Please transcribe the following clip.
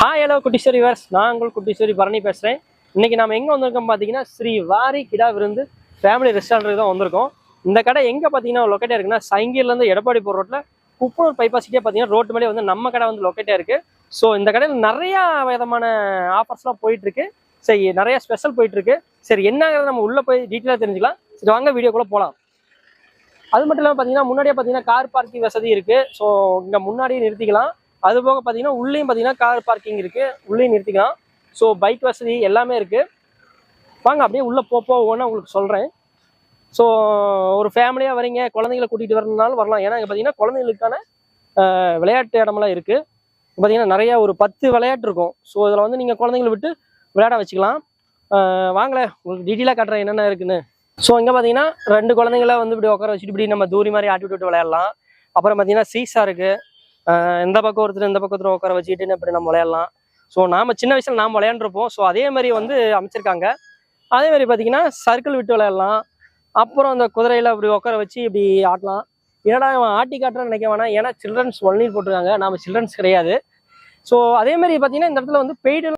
Hi hello Kuttiswari verse நான் உங்கள் குட்டிஸ்வரி பரணி பேசுகிறேன் இன்றைக்கி நம்ம எங்கே வந்திருக்கோம் பார்த்தீங்கன்னா ஸ்ரீ வாரி கிடா விருந்து ஃபேமிலி ரெஸ்டாரண்ட்டுக்கு தான் வந்திருக்கோம். இந்த கடை எங்கே பார்த்தீங்கன்னா லொக்கேட்டாக இருக்குன்னா சங்கிலிருந்து எடப்பாடி போகிற ரோட்டில் குப்பனூர் பைபாசிட்டே பார்த்தீங்கன்னா ரோட்டு மேலே வந்து நம்ம கடை வந்து லொக்கேட்டாக இருக்குது ஸோ இந்த கடையில் நிறையா விதமான ஆஃபர்ஸ்லாம் போயிட்டுருக்கு. சரி நிறையா ஸ்பெஷல் போயிட்டுருக்கு. சரி என்னங்கிறத நம்ம உள்ளே போய் டீட்டெயிலாக தெரிஞ்சுக்கலாம். சரி வாங்க வீடியோக்குள்ளே போகலாம் அது மட்டும் இல்லாமல் பார்த்தீங்கன்னா முன்னாடியே பார்த்தீங்கன்னா கார் பார்க்கிங் வசதி இருக்குது ஸோ இங்கே முன்னாடியே நிறுத்திக்கலாம். அது போக பார்த்தீங்கன்னா உள்ளேயும் பார்த்தீங்கன்னா கார் பார்க்கிங் இருக்குது உள்ளேயும் நிறுத்திக்கலாம். ஸோ பைக் வசதி எல்லாமே இருக்குது வாங்க அப்படியே உள்ளே போக போக ஒவ்வொன்றா உங்களுக்கு சொல்கிறேன் ஸோ ஒரு ஃபேமிலியாக வரீங்க குழந்தைங்களை கூட்டிகிட்டு வரணுனாலும் வரலாம். ஏன்னா இங்கே பார்த்தீங்கன்னா குழந்தைங்களுக்கான விளையாட்டு இடமெல்லாம் இருக்குது பார்த்தீங்கன்னா நிறையா ஒரு பத்து விளையாட்டு இருக்கும். ஸோ இதில் வந்து நீங்கள் குழந்தைங்களை விட்டு விளையாட வச்சுக்கலாம். ஆஹ், உங்களுக்கு டீட்டெயிலாக காட்டுறேன் என்னென்ன இருக்குன்னு. ஸோ இங்கே பார்த்தீங்கன்னா ரெண்டு குழந்தைங்கள வந்து இப்படி உட்கார வச்சுட்டு இப்படி நம்ம தூரி மாதிரி ஆட்டி விட்டு விளையாடலாம். அப்புறம் பார்த்தீங்கன்னா சீசா இருக்குது இந்த பக்கம் ஒருத்தர் இந்த பக்கத்தில் உட்கார வச்சுக்கிட்டு இப்படி நம்ம விளையாடலாம். ஸோ நாம சின்ன வயசுல நாம் விளையாண்டுருப்போம். ஸோ அதே மாதிரி வந்து அமைச்சிருக்காங்க. அதே மாதிரி பார்த்தீங்கன்னா சர்க்கிள் விட்டு விளையாடலாம். அப்புறம் அந்த குதிரையில இப்படி உட்கார வச்சு இப்படி ஆட்டலாம். என்னடா அவன் ஆட்டி காட்டுறான்னு நினைக்க வேணாம். ஏன்னா சில்ட்ரன்ஸ் ஒன்லி போட்டிருக்காங்க. நாம சில்ட்ரன்ஸ் கிடையாது. ஸோ அதே மாதிரி பார்த்தீங்கன்னா இந்த இடத்துல வந்து பெய்டு